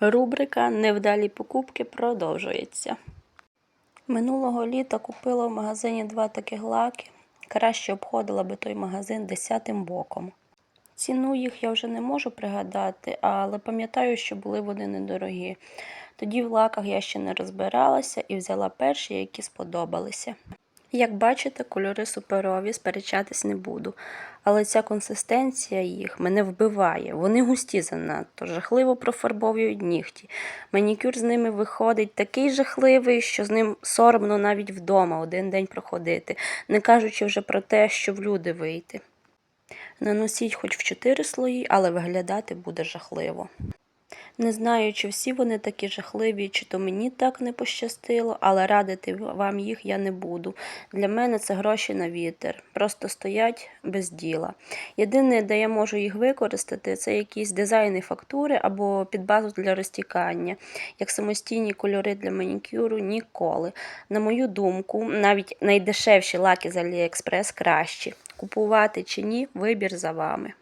Рубрика Невдалі покупки продовжується. Минулого літа купила в магазині два таких лаки. Краще обходила би той магазин десятим боком. Ціну їх я вже не можу пригадати, але пам'ятаю, що були вони недорогі. Тоді в лаках я ще не розбиралася і взяла перші, які сподобалися. Як бачите, кольори суперові, сперечатись не буду. Але ця консистенція їх мене вбиває. Вони густі занадто, жахливо профарбовують нігті. Манікюр з ними виходить такий жахливий, що з ним соромно навіть вдома один день проходити, не кажучи вже про те, що в люди вийти. Наносіть хоч в чотири слої, але виглядати буде жахливо. Не знаю, чи всі вони такі жахливі, чи то мені так не пощастило, але радити вам їх я не буду. Для мене це гроші на вітер. Просто стоять без діла. Єдине, де я можу їх використати, це якісь дизайни фактури або під базу для розтікання. Як самостійні кольори для манікюру ніколи. На мою думку, навіть найдешевші лаки з Aliexpress кращі. Купувати чи ні, вибір за вами.